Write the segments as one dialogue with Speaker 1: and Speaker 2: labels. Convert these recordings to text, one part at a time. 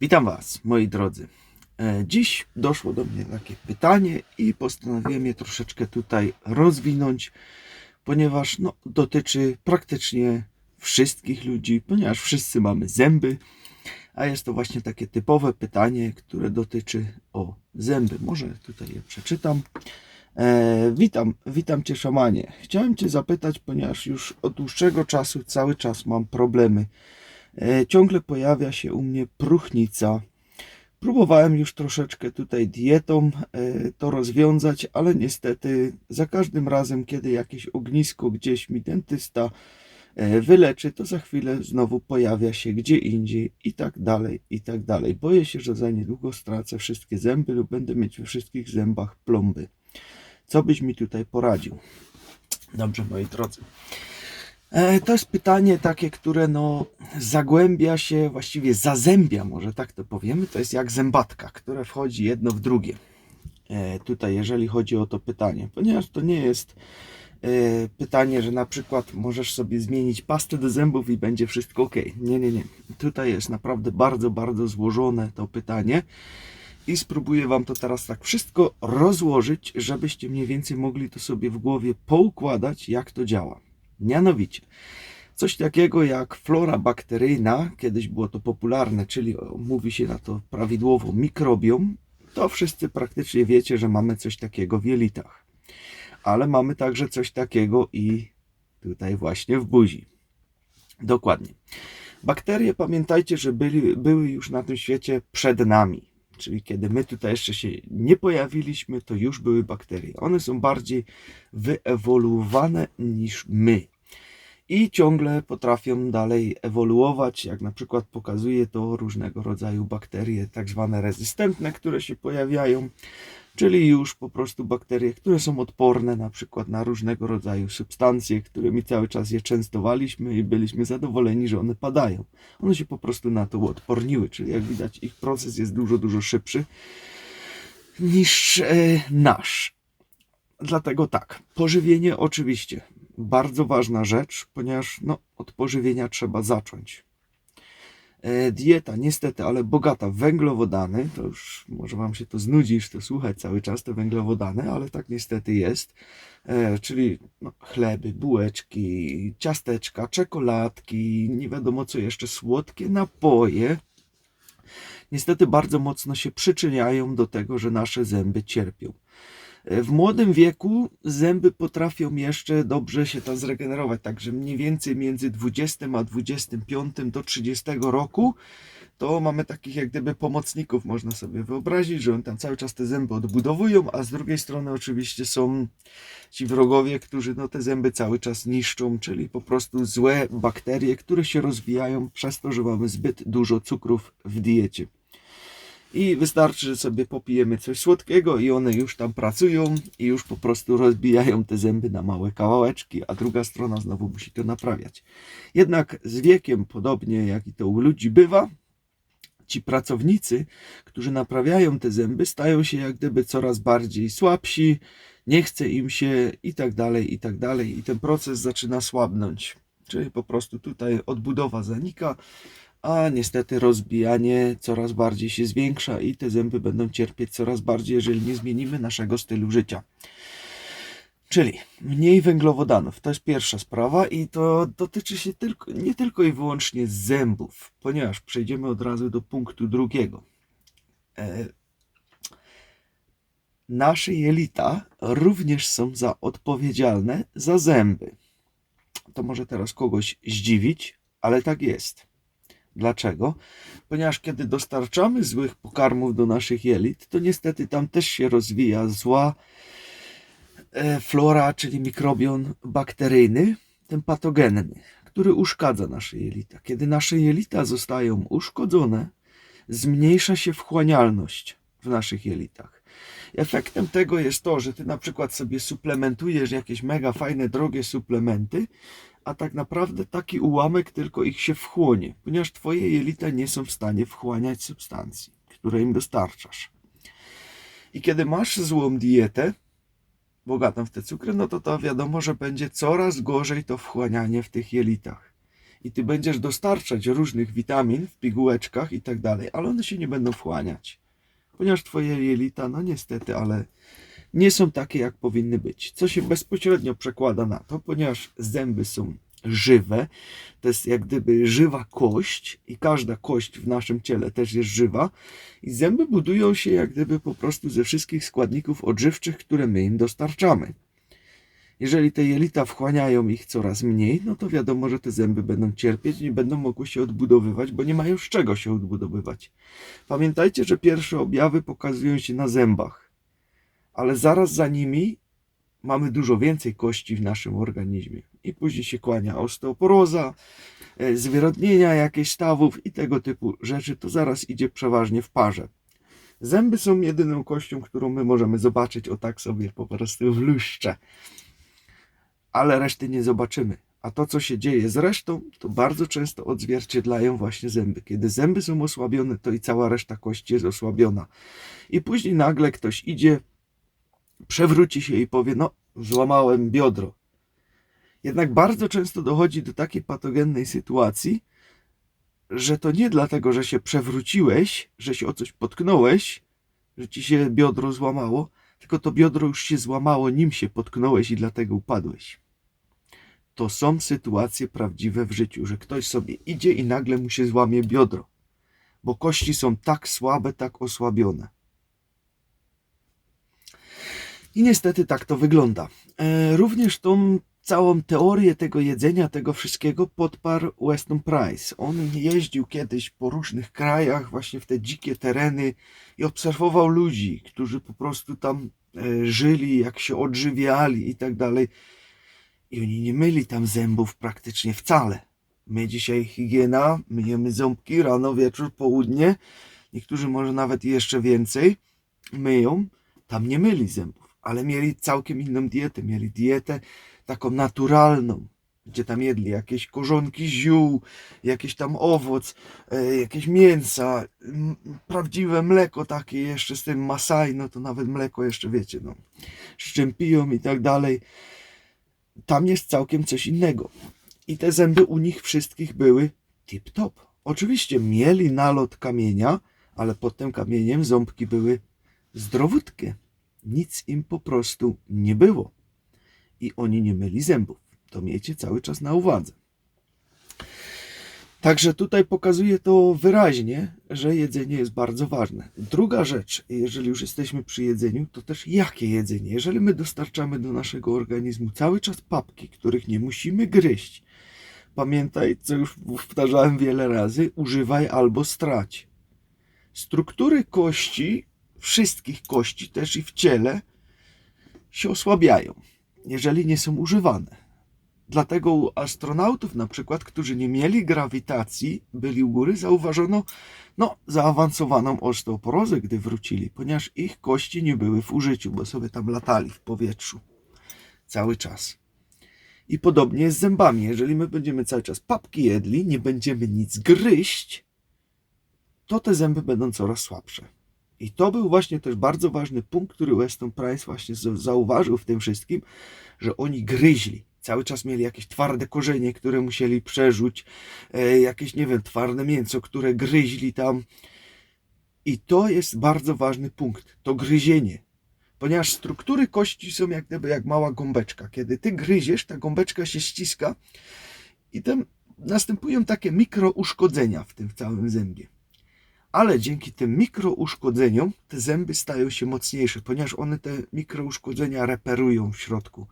Speaker 1: Witam Was, moi drodzy. E, Dziś doszło do mnie takie pytanie i postanowiłem je troszeczkę tutaj rozwinąć, ponieważ no, dotyczy praktycznie wszystkich ludzi, ponieważ wszyscy mamy zęby, a jest to właśnie takie typowe pytanie, które dotyczy o zęby. Może tutaj je przeczytam. E, witam, witam Cię, szamanie. Chciałem Cię zapytać, ponieważ już od dłuższego czasu cały czas mam problemy. E, ciągle pojawia się u mnie próchnica. Próbowałem już troszeczkę tutaj dietą e, to rozwiązać, ale niestety za każdym razem, kiedy jakieś ognisko gdzieś mi dentysta e, wyleczy, to za chwilę znowu pojawia się gdzie indziej i tak dalej, i tak dalej. Boję się, że za niedługo stracę wszystkie zęby lub będę mieć we wszystkich zębach plomby. Co byś mi tutaj poradził? Dobrze, moi drodzy. E, To jest pytanie takie, które no zagłębia się, właściwie zazębia, może tak to powiemy. To jest jak zębatka, które wchodzi jedno w drugie. E, Tutaj, jeżeli chodzi o to pytanie, ponieważ to nie jest e, pytanie, że na przykład możesz sobie zmienić pastę do zębów i będzie wszystko ok. Nie, nie, nie. Tutaj jest naprawdę bardzo, bardzo złożone to pytanie. I spróbuję Wam to teraz tak wszystko rozłożyć, żebyście mniej więcej mogli to sobie w głowie poukładać, jak to działa. Mianowicie, coś takiego jak flora bakteryjna, kiedyś było to popularne, czyli mówi się na to prawidłowo mikrobiom, to wszyscy praktycznie wiecie, że mamy coś takiego w jelitach. Ale mamy także coś takiego i tutaj właśnie w buzi. Dokładnie. Bakterie, pamiętajcie, że byli, były już na tym świecie przed nami. Czyli kiedy my tutaj jeszcze się nie pojawiliśmy, to już były bakterie. One są bardziej wyewoluowane niż my. I ciągle potrafią dalej ewoluować, jak na przykład pokazuje to różnego rodzaju bakterie, tak zwane rezystentne, które się pojawiają, czyli już po prostu bakterie, które są odporne na przykład na różnego rodzaju substancje, którymi cały czas je częstowaliśmy i byliśmy zadowoleni, że one padają. One się po prostu na to uodporniły, czyli jak widać ich proces jest dużo, dużo szybszy niż e, nasz. Dlatego tak, pożywienie oczywiście bardzo ważna rzecz, ponieważ no, od pożywienia trzeba zacząć. E, dieta niestety, ale bogata w węglowodany, to już może Wam się to znudzi, to słuchać cały czas, te węglowodany, ale tak niestety jest. E, czyli no, chleby, bułeczki, ciasteczka, czekoladki, nie wiadomo co jeszcze, słodkie napoje. Niestety bardzo mocno się przyczyniają do tego, że nasze zęby cierpią. E, W młodym wieku zęby potrafią jeszcze dobrze się tam zregenerować, także mniej więcej między 20 a 25 do 30 roku to mamy takich jak gdyby pomocników, można sobie wyobrazić, że oni tam cały czas te zęby odbudowują, a z drugiej strony oczywiście są ci wrogowie, którzy no te zęby cały czas niszczą, czyli po prostu złe bakterie, które się rozwijają przez to, że mamy zbyt dużo cukrów w diecie. I wystarczy, że sobie popijemy coś słodkiego i one już tam pracują i już po prostu rozbijają te zęby na małe kawałeczki, a druga strona znowu musi to naprawiać. Jednak z wiekiem, podobnie jak i to u ludzi bywa, ci pracownicy, którzy naprawiają te zęby, stają się jak gdyby coraz bardziej słabsi, nie chce im się i tak dalej, i tak dalej, i ten proces zaczyna słabnąć. Czyli po prostu tutaj odbudowa zanika, a niestety rozbijanie coraz bardziej się zwiększa i te zęby będą cierpieć coraz bardziej, jeżeli nie zmienimy naszego stylu życia. Czyli mniej węglowodanów, to jest pierwsza sprawa i to dotyczy się tylko, nie tylko i wyłącznie zębów, ponieważ przejdziemy od razu do punktu drugiego. E, nasze jelita również są za odpowiedzialne za zęby. To może teraz kogoś zdziwić, ale tak jest. Dlaczego? Ponieważ kiedy dostarczamy złych pokarmów do naszych jelit, to niestety tam też się rozwija zła e, flora, czyli mikrobion bakteryjny, ten patogenny, który uszkadza nasze jelita. Kiedy nasze jelita zostają uszkodzone, zmniejsza się wchłanialność w naszych jelitach. Efektem tego jest to, że ty na przykład sobie suplementujesz jakieś mega fajne, drogie suplementy, a tak naprawdę taki ułamek tylko ich się wchłonie, ponieważ twoje jelita nie są w stanie wchłaniać substancji, które im dostarczasz. I kiedy masz złą dietę, bogatą w te cukry, no to to wiadomo, że będzie coraz gorzej to wchłanianie w tych jelitach. i ty będziesz dostarczać różnych witamin w pigułeczkach i tak dalej, ale one się nie będą wchłaniać. Ponieważ twoje jelita, no niestety, ale nie są takie, jak powinny być. Co się bezpośrednio przekłada na to, ponieważ zęby są żywe, to jest jak gdyby żywa kość i każda kość w naszym ciele też jest żywa i zęby budują się jak gdyby po prostu ze wszystkich składników odżywczych, które my im dostarczamy. Jeżeli te jelita wchłaniają ich coraz mniej, no to wiadomo, że te zęby będą cierpieć, nie będą mogły się odbudowywać, bo nie mają z czego się odbudowywać. Pamiętajcie, że pierwsze objawy pokazują się na zębach, ale zaraz za nimi mamy dużo więcej kości w naszym organizmie. I później się kłania osteoporoza, e, zwyrodnienia jakieś stawów i tego typu rzeczy. To zaraz idzie przeważnie w parze. Zęby są jedyną kością, którą my możemy zobaczyć o tak sobie po prostu w luszcze. Ale reszty nie zobaczymy. A to, co się dzieje z resztą, to bardzo często odzwierciedlają właśnie zęby. Kiedy zęby są osłabione, to i cała reszta kości jest osłabiona. I później nagle ktoś idzie, przewróci się i powie: No, złamałem biodro. Jednak bardzo często dochodzi do takiej patogennej sytuacji, że to nie dlatego, że się przewróciłeś, że się o coś potknąłeś, że ci się biodro złamało, tylko to biodro już się złamało, nim się potknąłeś i dlatego upadłeś. To są sytuacje prawdziwe w życiu, że ktoś sobie idzie i nagle mu się złamie biodro, bo kości są tak słabe, tak osłabione. I niestety tak to wygląda. E, Również tą całą teorię tego jedzenia, tego wszystkiego podparł Weston Price. On jeździł kiedyś po różnych krajach, właśnie w te dzikie tereny i obserwował ludzi, którzy po prostu tam e, żyli, jak się odżywiali i tak dalej. I oni nie myli tam zębów praktycznie wcale. My dzisiaj higiena, myjemy ząbki rano, wieczór, południe. Niektórzy może nawet jeszcze więcej myją. Tam nie myli zębów, ale mieli całkiem inną dietę. Mieli dietę taką naturalną, gdzie tam jedli jakieś korzonki ziół, jakieś tam owoc, e, jakieś mięsa, prawdziwe mleko takie jeszcze z tym masaj, no to nawet mleko jeszcze wiecie, no, z czym piją i tak dalej. Tam jest całkiem coś innego. I te zęby u nich wszystkich były tip-top. Oczywiście mieli nalot kamienia, ale pod tym kamieniem ząbki były zdrowutkie. Nic im po prostu nie było. I oni nie myli zębów. To miejcie cały czas na uwadze. Także tutaj pokazuje to wyraźnie, że jedzenie jest bardzo ważne. Druga rzecz, jeżeli już jesteśmy przy jedzeniu, to też jakie jedzenie? Jeżeli my dostarczamy do naszego organizmu cały czas papki, których nie musimy gryźć, pamiętaj, co już powtarzałem wiele razy, używaj albo strać. Struktury kości, wszystkich kości też i w ciele, się osłabiają, jeżeli nie są używane. Dlatego u astronautów, na przykład, którzy nie mieli grawitacji, byli u góry, zauważono no, zaawansowaną osteoporozę, gdy wrócili, ponieważ ich kości nie były w użyciu, bo sobie tam latali w powietrzu cały czas. I podobnie jest z zębami. Jeżeli my będziemy cały czas papki jedli, nie będziemy nic gryźć, to te zęby będą coraz słabsze. I to był właśnie też bardzo ważny punkt, który Weston Price właśnie zauważył w tym wszystkim, że oni gryźli. Cały czas mieli jakieś twarde korzenie, które musieli przerzuć, e, jakieś, nie wiem, twarde mięso, które gryźli tam. I to jest bardzo ważny punkt, to gryzienie. Ponieważ struktury kości są jak gdyby jak mała gąbeczka. Kiedy ty gryziesz, ta gąbeczka się ściska i tam następują takie mikrouszkodzenia w tym całym zębie. Ale dzięki tym mikrouszkodzeniom te zęby stają się mocniejsze, ponieważ one te mikrouszkodzenia reperują w środku.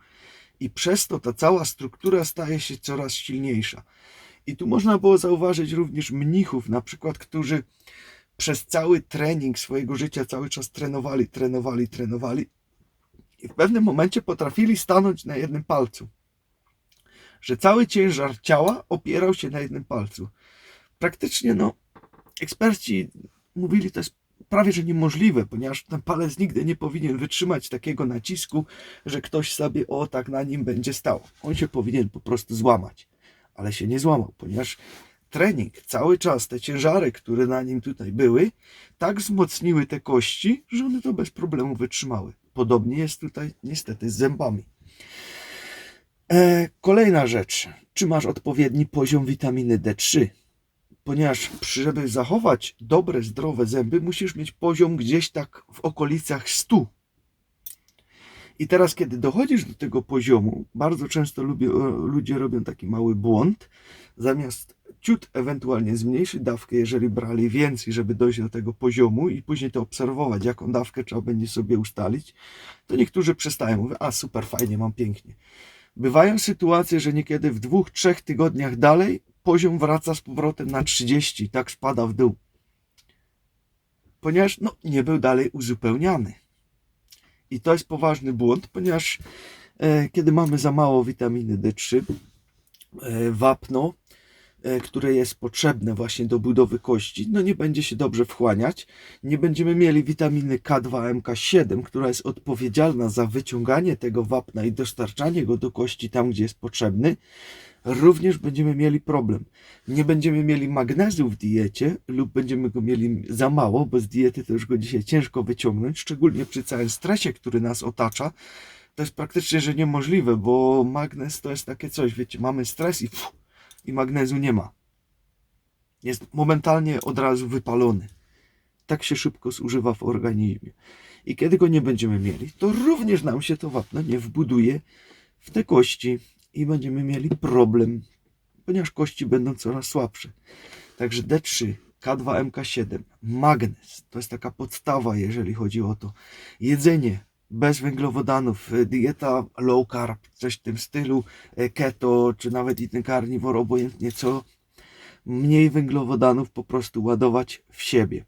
Speaker 1: I przez to ta cała struktura staje się coraz silniejsza. I tu można było zauważyć również mnichów, na przykład, którzy przez cały trening swojego życia cały czas trenowali, trenowali, trenowali i w pewnym momencie potrafili stanąć na jednym palcu. Że cały ciężar ciała opierał się na jednym palcu. Praktycznie, no, eksperci mówili, to jest prawie że niemożliwe, ponieważ ten palec nigdy nie powinien wytrzymać takiego nacisku, że ktoś sobie o tak na nim będzie stał. On się powinien po prostu złamać, ale się nie złamał, ponieważ trening, cały czas te ciężary, które na nim tutaj były, tak wzmocniły te kości, że one to bez problemu wytrzymały. Podobnie jest tutaj niestety z zębami. E, kolejna rzecz. Czy masz odpowiedni poziom witaminy D3? Ponieważ żeby zachować dobre, zdrowe zęby, musisz mieć poziom gdzieś tak w okolicach 100. I teraz, kiedy dochodzisz do tego poziomu, bardzo często lubię, ludzie robią taki mały błąd. Zamiast ciut ewentualnie zmniejszyć dawkę, jeżeli brali więcej, żeby dojść do tego poziomu i później to obserwować, jaką dawkę trzeba będzie sobie ustalić, to niektórzy przestają. Mówią, a super, fajnie, mam pięknie. Bywają sytuacje, że niekiedy w dwóch, trzech tygodniach dalej poziom wraca z powrotem na 30 i tak spada w dół. Ponieważ no, nie był dalej uzupełniany. I to jest poważny błąd, ponieważ e, kiedy mamy za mało witaminy D3, e, wapno, e, które jest potrzebne właśnie do budowy kości, no nie będzie się dobrze wchłaniać. Nie będziemy mieli witaminy K2, MK7, która jest odpowiedzialna za wyciąganie tego wapna i dostarczanie go do kości tam, gdzie jest potrzebny. Również będziemy mieli problem. Nie będziemy mieli magnezu w diecie lub będziemy go mieli za mało, bo z diety to już go dzisiaj ciężko wyciągnąć, szczególnie przy całym stresie, który nas otacza. To jest praktycznie, że niemożliwe, bo magnez to jest takie coś, wiecie, mamy stres i, i magnezu nie ma. Jest momentalnie od razu wypalony. Tak się szybko zużywa w organizmie. I kiedy go nie będziemy mieli, to również nam się to wapno nie wbuduje w te kości i będziemy mieli problem, ponieważ kości będą coraz słabsze. Także D3, K2, MK7, magnez to jest taka podstawa, jeżeli chodzi o to. Jedzenie bez węglowodanów, e, dieta low carb, coś w tym stylu, e, keto, czy nawet inny karniwor, obojętnie co, mniej węglowodanów po prostu ładować w siebie.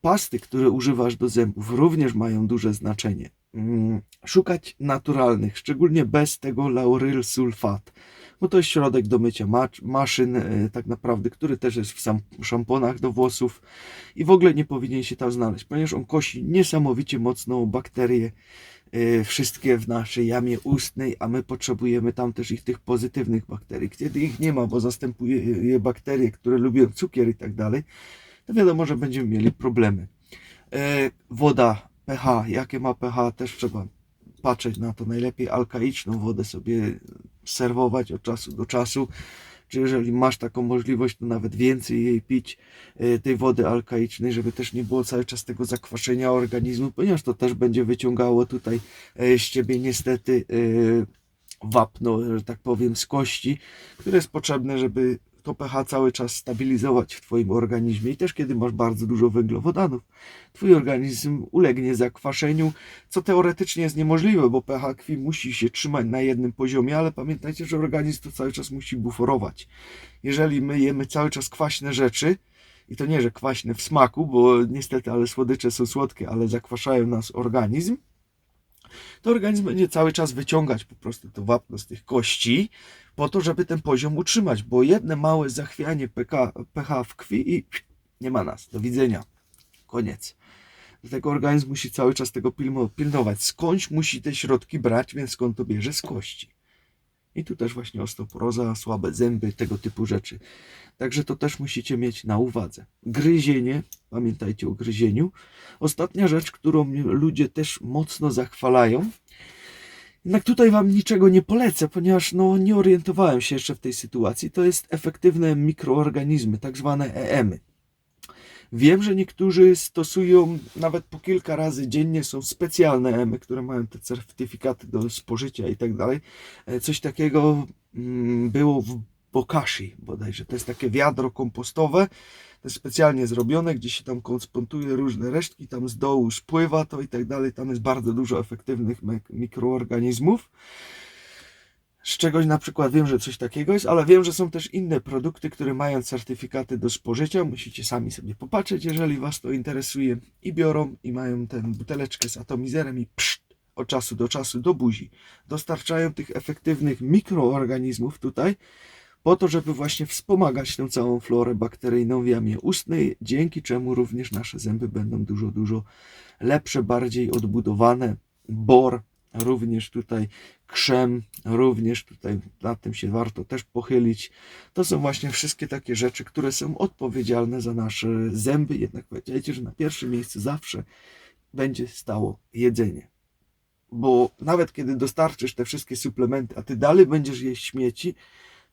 Speaker 1: Pasty, które używasz do zębów, również mają duże znaczenie. Mm, Szukać naturalnych, szczególnie bez tego lauryl sulfat, bo to jest środek do mycia ma- maszyn, e, tak naprawdę, który też jest w szamponach do włosów i w ogóle nie powinien się tam znaleźć, ponieważ on kosi niesamowicie mocno bakterie, wszystkie w naszej jamie ustnej, a my potrzebujemy tam też ich tych pozytywnych bakterii. Kiedy ich nie ma, bo zastępuje je bakterie, które lubią cukier i tak dalej, to wiadomo, że będziemy mieli problemy. E, woda, pH, jakie ma pH, też trzeba patrzeć na to. Najlepiej alkaiczną wodę sobie serwować od czasu do czasu. Czy jeżeli masz taką możliwość, to nawet więcej jej pić, e, tej wody alkaicznej, żeby też nie było cały czas tego zakwaszenia organizmu, ponieważ to też będzie wyciągało tutaj e, z ciebie niestety e, wapno, że tak powiem, z kości, które jest potrzebne, żeby to pH cały czas stabilizować w Twoim organizmie. I też kiedy masz bardzo dużo węglowodanów, Twój organizm ulegnie zakwaszeniu, co teoretycznie jest niemożliwe, bo pH krwi musi się trzymać na jednym poziomie, ale pamiętajcie, że organizm to cały czas musi buforować. Jeżeli my jemy cały czas kwaśne rzeczy, i to nie, że kwaśne w smaku, bo niestety, ale słodycze są słodkie, ale zakwaszają nas organizm, to organizm będzie cały czas wyciągać po prostu to wapno z tych kości, po to, żeby ten poziom utrzymać, bo jedne małe zachwianie pH, pH w krwi i nie ma nas. Do widzenia. Koniec. Dlatego organizm musi cały czas tego pilnować. Skądś musi te środki brać, więc skąd to bierze? Z kości. I tu też właśnie osteoporoza, słabe zęby, tego typu rzeczy. Także to też musicie mieć na uwadze. Gryzienie, pamiętajcie o gryzieniu. Ostatnia rzecz, którą ludzie też mocno zachwalają. Jednak tutaj Wam niczego nie polecę, ponieważ no, nie orientowałem się jeszcze w tej sytuacji. To jest efektywne mikroorganizmy, tak zwane EM-y. Wiem, że niektórzy stosują nawet po kilka razy dziennie, są specjalne EMy, które mają te certyfikaty do spożycia i tak dalej. E, Coś takiego mm, było w Bokashi bodajże. To jest takie wiadro kompostowe, to jest specjalnie zrobione, gdzie się tam konsponsuje różne resztki, tam z dołu spływa to i tak dalej. Tam jest bardzo dużo efektywnych mikroorganizmów. Z czegoś na przykład wiem, że coś takiego jest, ale wiem, że są też inne produkty, które mają certyfikaty do spożycia. Musicie sami sobie popatrzeć, jeżeli Was to interesuje. I biorą i mają tę buteleczkę z atomizerem i pszt, od czasu do czasu do buzi. Dostarczają tych efektywnych mikroorganizmów tutaj, po to, żeby właśnie wspomagać tę całą florę bakteryjną w jamie ustnej, dzięki czemu również nasze zęby będą dużo, dużo lepsze, bardziej odbudowane. Bor również tutaj krzem, również tutaj nad tym się warto też pochylić. To są właśnie wszystkie takie rzeczy, które są odpowiedzialne za nasze zęby. Jednak pamiętajcie, że na pierwszym miejscu zawsze będzie stało jedzenie. bo nawet kiedy dostarczysz te wszystkie suplementy, a ty dalej będziesz jeść śmieci,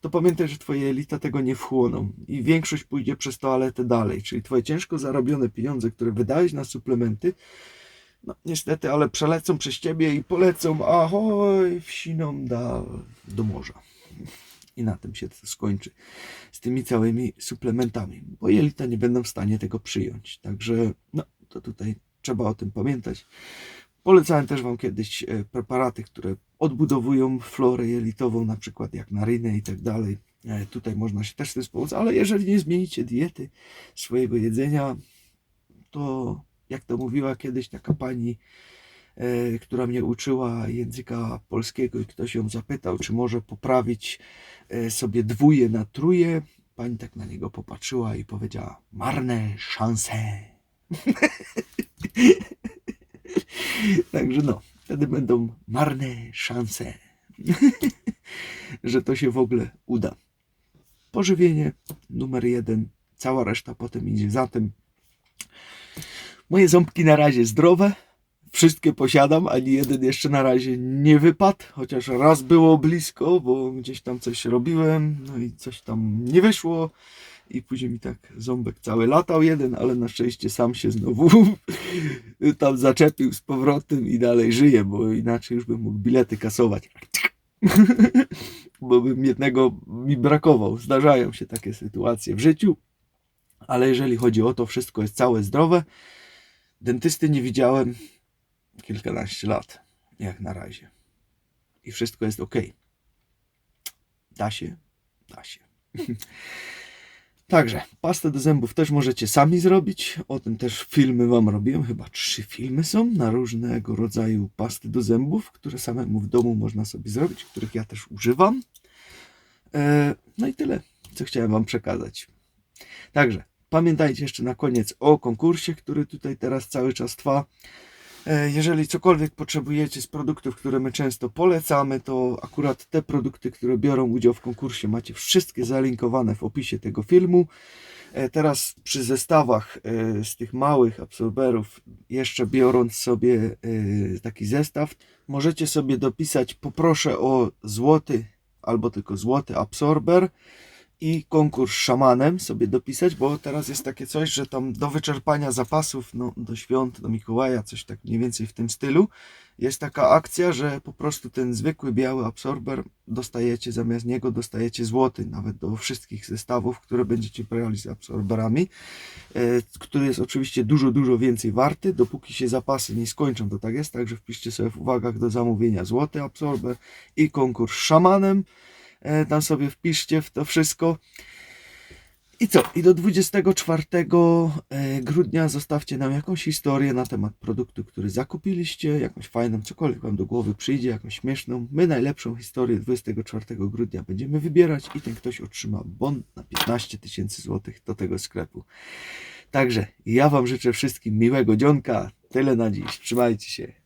Speaker 1: to pamiętaj, że twoje elita tego nie wchłoną i większość pójdzie przez toaletę dalej, czyli twoje ciężko zarobione pieniądze, które wydałeś na suplementy, no niestety, ale przelecą przez ciebie i polecą, ahoj, wsiną do, do morza. I na tym się to skończy z tymi całymi suplementami, bo jelita nie będą w stanie tego przyjąć. Także no, to tutaj trzeba o tym pamiętać. Polecałem też Wam kiedyś e, preparaty, które odbudowują florę jelitową, na przykład jak narynę i tak dalej. E, Tutaj można się też tym wspomóc, ale jeżeli nie zmienicie diety swojego jedzenia, to jak to mówiła kiedyś taka pani, e, która mnie uczyła języka polskiego i ktoś ją zapytał, czy może poprawić sobie dwóje na truje. Pani tak na niego popatrzyła i powiedziała: Marne szanse. Także no, wtedy będą marne szanse, że to się w ogóle uda. Pożywienie numer jeden, cała reszta potem idzie za tym. Moje ząbki na razie zdrowe, wszystkie posiadam, ani jeden jeszcze na razie nie wypadł, chociaż raz było blisko, bo gdzieś tam coś robiłem, no i coś tam nie wyszło. I później mi tak ząbek cały latał jeden, ale na szczęście sam się znowu tam zaczepił z powrotem i dalej żyje, bo inaczej już bym mógł bilety kasować. bo bym jednego mi brakował. Zdarzają się takie sytuacje w życiu, ale jeżeli chodzi o to, wszystko jest całe zdrowe. Dentysty nie widziałem kilkanaście lat, jak na razie. I wszystko jest ok. Da się, da się. Także, pastę do zębów też możecie sami zrobić. O tym też filmy Wam robiłem. Chyba trzy filmy są na różnego rodzaju pasty do zębów, które samemu w domu można sobie zrobić, których ja też używam. E, No i tyle, co chciałem Wam przekazać. Także, pamiętajcie jeszcze na koniec o konkursie, który tutaj teraz cały czas trwa. E, Jeżeli cokolwiek potrzebujecie z produktów, które my często polecamy, to akurat te produkty, które biorą udział w konkursie, macie wszystkie zalinkowane w opisie tego filmu. E, Teraz przy zestawach e, z tych małych absorberów, jeszcze biorąc sobie taki zestaw, możecie sobie dopisać poproszę o złoty albo tylko złoty absorber i konkurs szamanem sobie dopisać, bo teraz jest takie coś, że tam do wyczerpania zapasów, no do świąt, do Mikołaja, coś tak mniej więcej w tym stylu, jest taka akcja, że po prostu ten zwykły biały absorber dostajecie, zamiast niego dostajecie złoty, nawet do wszystkich zestawów, które będziecie brali z absorberami, e, który jest oczywiście dużo, dużo więcej warty, dopóki się zapasy nie skończą, to tak jest, także wpiszcie sobie w uwagach do zamówienia złoty absorber i konkurs szamanem, tam sobie wpiszcie w to wszystko. I co? I do 24 e, grudnia zostawcie nam jakąś historię na temat produktu, który zakupiliście, jakąś fajną, cokolwiek wam do głowy przyjdzie, jakąś śmieszną. My najlepszą historię 24 grudnia będziemy wybierać i ten ktoś otrzyma bon na 15 tysięcy złotych do tego sklepu. Także ja wam życzę wszystkim miłego dzionka. Tyle na dziś. Trzymajcie się.